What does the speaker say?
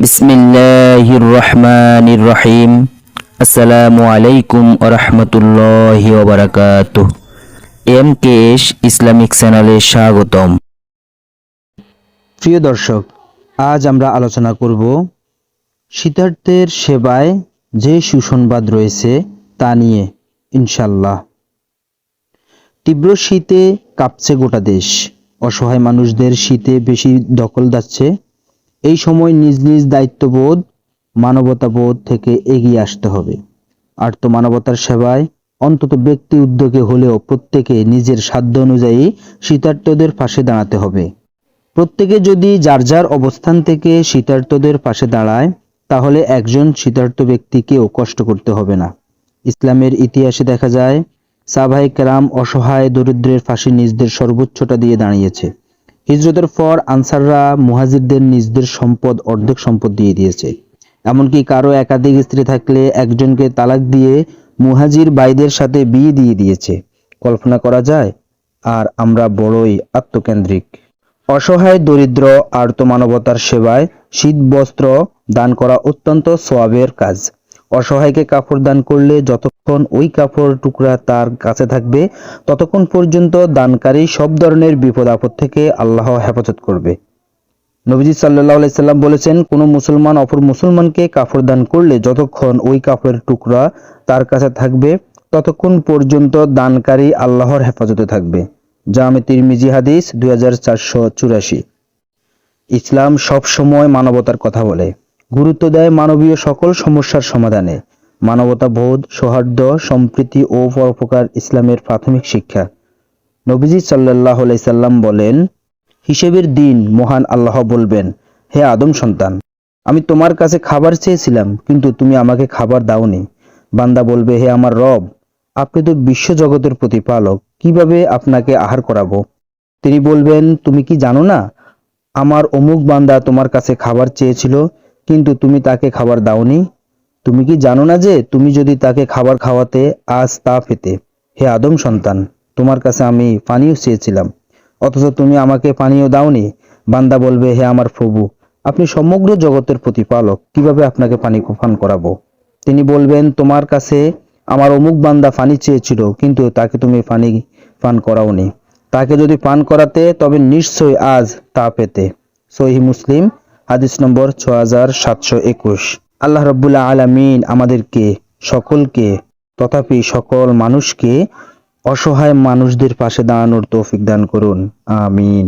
বিসমিল্লাহির রহমানির রহিম আসসালামু আলাইকুম ওরহমতুল্লাহি ওবরাকাতুহ। এম কে এস ইসলামিক চ্যানেলে স্বাগতম। প্রিয় দর্শক, আজ আমরা আলোচনা করব শীতার্থের সেবায় যে সুসংবাদ রয়েছে তা নিয়ে ইনশাল্লাহ তীব্র শীতে কাঁপছে গোটা দেশ। অসহায় মানুষদের শীতে বেশি দখল যাচ্ছে এই সময় নিজ নিজ দায়িত্ববোধ, মানবতাবোধ থেকে এগিয়ে আসতে হবে। আর তো মানবতার সেবায় অন্তত ব্যক্তি উদ্যোগে হলেও প্রত্যেকে নিজের সাধ্য অনুযায়ী শীতার্থদের পাশে দাঁড়াতে হবে। প্রত্যেকে যদি যার যার অবস্থান থেকে শীতার্থদের পাশে দাঁড়ায়, তাহলে একজন শীতার্থ ব্যক্তিকেও কষ্ট করতে হবে না। ইসলামের ইতিহাসে দেখা যায় সাভাই কেরাম অসহায় দরিদ্রের ফাঁসি নিজদের সর্বোচ্চটা দিয়ে দাঁড়িয়েছে। হিজরতের পর আনসাররা মুহাজিরদের নিজদের সম্পদ, অর্ধেক সম্পদ দিয়ে দিয়েছে। এমনকি কারও একাধিক স্ত্রী থাকলে একজনকে তালাক দিয়ে মুহাজির বাইদের সাথে বিয়ে দিয়ে দিয়েছে। কল্পনা করা যায়, আর আমরা বড়ই আত্মকেন্দ্রিক। অসহায়, দরিদ্র আর্ত মানবতার সেবায় শীত বস্ত্র দান করা অত্যন্ত সোয়াবের কাজ। অসহায়কে কাপড় দান করলে যতক্ষণ ওই কাপড় টুকরা তার কাছে থাকবে, ততক্ষণ পর্যন্ত দানকারী সব ধরনের বিপদ আপদ থেকে আল্লাহ হেফাজত করবে। নবীজি সাল্লাহ সাল্লাম বলেছেন, কোনো মুসলমান অপর মুসলমানকে কাপড় দান করলে যতক্ষণ ওই কাপড়ের টুকরা তার কাছে থাকবে, ততক্ষণ পর্যন্ত দানকারী আল্লাহর হেফাজতে থাকবে। জামে তিরমিজি হাদিস দুই ইসলাম সব সময় মানবতার কথা বলে। গুরুত্ব দেয় মানবীয় সকল সমস্যার সমাধানে। মানবতা বোধ, সৌহার্দ্য, সম্প্রীতি ও পরোপকার ইসলামের প্রাথমিক শিক্ষা। নবীজি সাল্লাহ সাল্লাম বলেন, হিসেবের দিন মহান আল্লাহ বলবেন, হে আদম সন্তান, আমি তোমার কাছে খাবার চেয়েছিলাম, কিন্তু তুমি আমাকে খাবার দাওনি। বান্দা বলবে, হে আমার রব, আপনি তো বিশ্ব জগতের প্রতিপালক, কীভাবে আপনাকে আহার করাবো তিনি বলবেন, তুমি কি জানো না, আমার অমুক বান্দা তোমার কাছে খাবার চেয়েছিল কিন্তু তুমি তাকে খাবার দাওনি। তুমি কি জানো না যে তুমি যদি তাকে খাবার খাওয়াতে আজ তা পেতে? হে আদম সন্তান, তোমার কাছে আমি পানীয় চেয়েছিলাম। অথচ তুমি আমাকে পানীয় দাওনি। বান্দা বলবে, হে আমার প্রভু, আপনি সমগ্র জগতের প্রতিপালক, কীভাবে আপনাকে পানি পান করাবো? তিনি বলবেন, তোমার কাছে আমার অমুক বান্দা পানি চেয়েছিল, কিন্তু তাকে তুমি পানি পান করাওনি। তাকে যদি পান করাতে, তবে নিশ্চয়ই আজ তা পেতে। সহি মুসলিম হাদিস নম্বর ছ হাজার সাতশো একুশ। আল্লাহ রব্বুল্লা আলমিন আমাদেরকে, সকলকে তথাপি সকল মানুষকে অসহায় মানুষদের পাশে দাঁড়ানোর তৌফিক দান করুন। আমিন।